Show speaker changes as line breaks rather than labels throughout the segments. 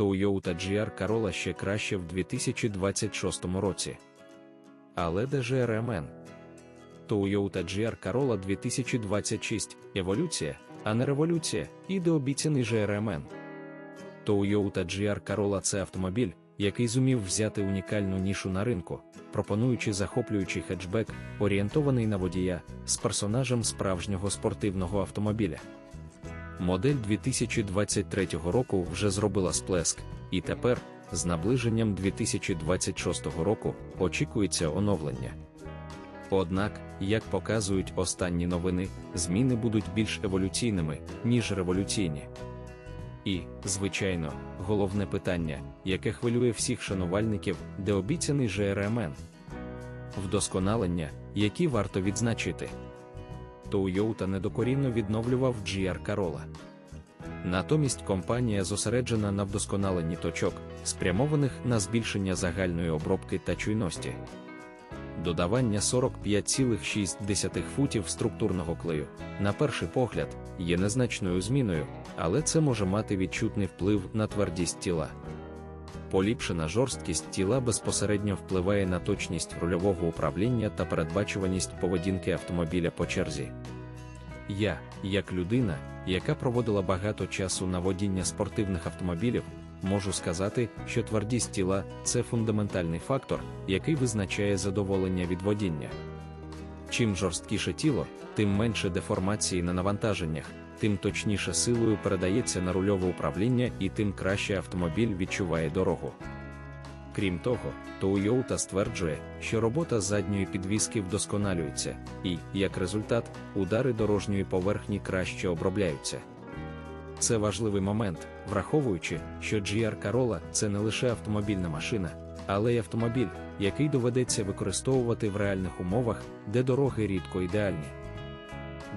Toyota GR Corolla ще краще в 2026 році. Але де GRMN? Toyota GR Corolla 2026 еволюція, а не революція, і дообіцяний GRMN. Toyota GR Corolla – це автомобіль, який зумів взяти унікальну нішу на ринку, пропонуючи захоплюючий хетчбек, орієнтований на водія, з персонажем справжнього спортивного автомобіля. Модель 2023 року вже зробила сплеск, і тепер, з наближенням 2026 року, очікується оновлення. Однак, як показують останні новини, зміни будуть більш еволюційними, ніж революційні. І, звичайно, головне питання, яке хвилює всіх шанувальників, де обіцяний ЖРМН. Вдосконалення, які варто відзначити. Toyota недокорінно відновлював GR Corolla. Натомість компанія зосереджена на вдосконаленні точок, спрямованих на збільшення загальної обробки та чуйності. Додавання 45,6 футів структурного клею, на перший погляд, є незначною зміною, але це може мати відчутний вплив на твердість тіла. Поліпшена жорсткість тіла безпосередньо впливає на точність рульового управління та передбачуваність поведінки автомобіля по черзі. Я, як людина, яка проводила багато часу на водіння спортивних автомобілів, можу сказати, що твердість тіла це фундаментальний фактор, який визначає задоволення від водіння. Чим жорсткіше тіло, тим менше деформації на навантаженнях, тим точніше силою передається на рульове управління і тим краще автомобіль відчуває дорогу. Крім того, Toyota стверджує, що робота задньої підвіски вдосконалюється, і, як результат, удари дорожньої поверхні краще обробляються. Це важливий момент, враховуючи, що GR Corolla – це не лише автомобільна машина, але й автомобіль, який доведеться використовувати в реальних умовах, де дороги рідко ідеальні.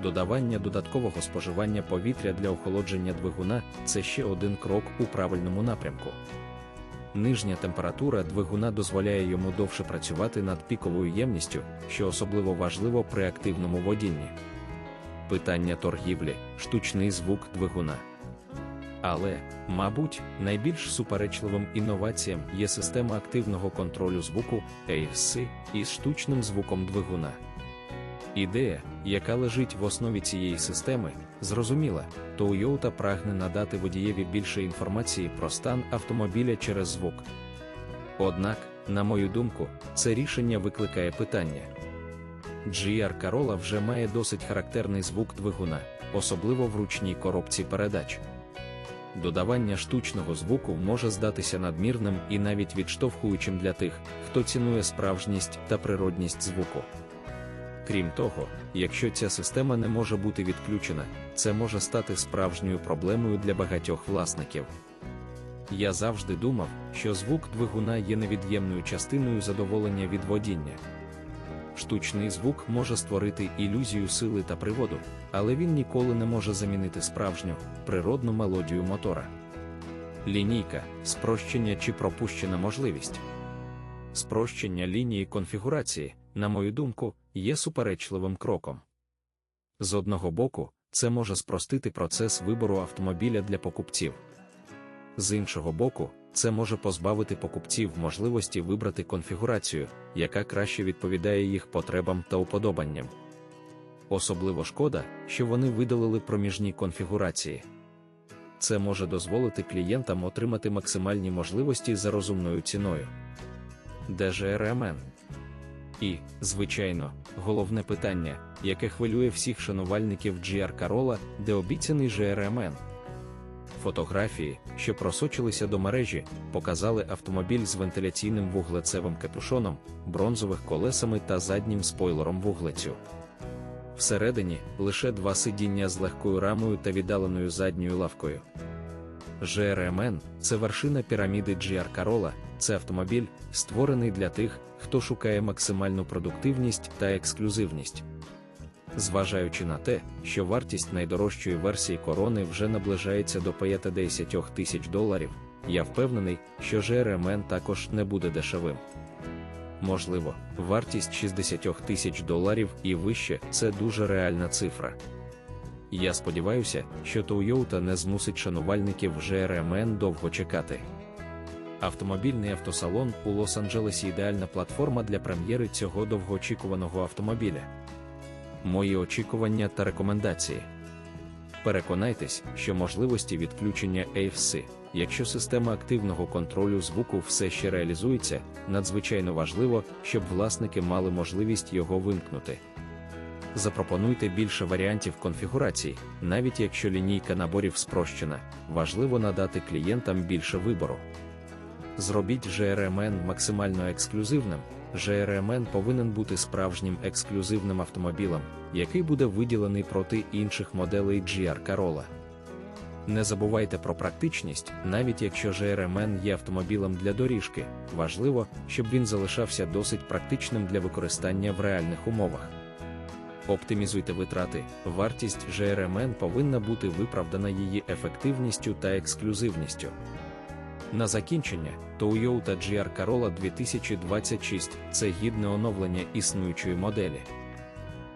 Додавання додаткового споживання повітря для охолодження двигуна це ще один крок у правильному напрямку. Нижня температура двигуна дозволяє йому довше працювати над піковою ємністю, що особливо важливо при активному водінні. Питання торгівлі, штучний звук двигуна. Але, мабуть, найбільш суперечливим інноваціям є система активного контролю звуку ASC із штучним звуком двигуна. Ідея, яка лежить в основі цієї системи, зрозуміла, Toyota прагне надати водієві більше інформації про стан автомобіля через звук. Однак, на мою думку, це рішення викликає питання. GR Corolla вже має досить характерний звук двигуна, особливо в ручній коробці передач. Додавання штучного звуку може здатися надмірним і навіть відштовхуючим для тих, хто цінує справжність та природність звуку. Крім того, якщо ця система не може бути відключена, це може стати справжньою проблемою для багатьох власників. Я завжди думав, що звук двигуна є невід'ємною частиною задоволення від водіння. Штучний звук може створити ілюзію сили та приводу, але він ніколи не може замінити справжню, природну мелодію мотора. Лінійка, спрощення чи пропущена можливість. Спрощення лінії конфігурації, на мою думку, є суперечливим кроком. З одного боку, це може спростити процес вибору автомобіля для покупців. З іншого боку, це може позбавити покупців можливості вибрати конфігурацію, яка краще відповідає їх потребам та уподобанням. Особливо шкода, що вони видалили проміжні конфігурації. Це може дозволити клієнтам отримати максимальні можливості за розумною ціною. Де же РМН? І, звичайно, головне питання, яке хвилює всіх шанувальників GR Corolla, де обіцяний ЖРМН. Фотографії, що просочилися до мережі, показали автомобіль з вентиляційним вуглецевим капюшоном, бронзових колесами та заднім спойлером вуглецю. Всередині лише два сидіння з легкою рамою та віддаленою задньою лавкою. ЖРМН це вершина піраміди GR Corolla, це автомобіль, створений для тих, хто шукає максимальну продуктивність та ексклюзивність. Зважаючи на те, що вартість найдорожчої версії корони вже наближається до 50 тисяч доларів, я впевнений, що ЖРМН також не буде дешевим. Можливо, вартість 60 тисяч доларів і вище це дуже реальна цифра. Я сподіваюся, що Toyota не змусить шанувальників GRMN довго чекати. Автомобільний автосалон у Лос-Анджелесі ідеальна платформа для прем'єри цього довгоочікуваного автомобіля. Мої очікування та рекомендації. Переконайтесь, що можливості відключення AFC, якщо система активного контролю звуку все ще реалізується, надзвичайно важливо, щоб власники мали можливість його вимкнути. Запропонуйте більше варіантів конфігурацій, навіть якщо лінійка наборів спрощена, важливо надати клієнтам більше вибору. Зробіть GRMN максимально ексклюзивним. GRMN повинен бути справжнім ексклюзивним автомобілем, який буде виділений проти інших моделей GR Corolla. Не забувайте про практичність, навіть якщо GRMN є автомобілем для доріжки, важливо, щоб він залишався досить практичним для використання в реальних умовах. Оптимізуйте витрати, вартість GRMN повинна бути виправдана її ефективністю та ексклюзивністю. На закінчення, Toyota GR Corolla 2026 це гідне оновлення існуючої моделі.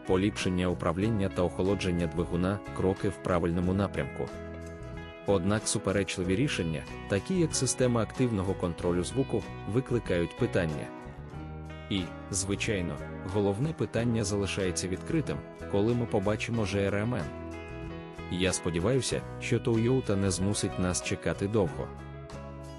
Поліпшення управління та охолодження двигуна кроки в правильному напрямку. Однак суперечливі рішення, такі як система активного контролю звуку, викликають питання. І, звичайно, головне питання залишається відкритим, коли ми побачимо ЖРМН. Я сподіваюся, що Тойота не змусить нас чекати довго.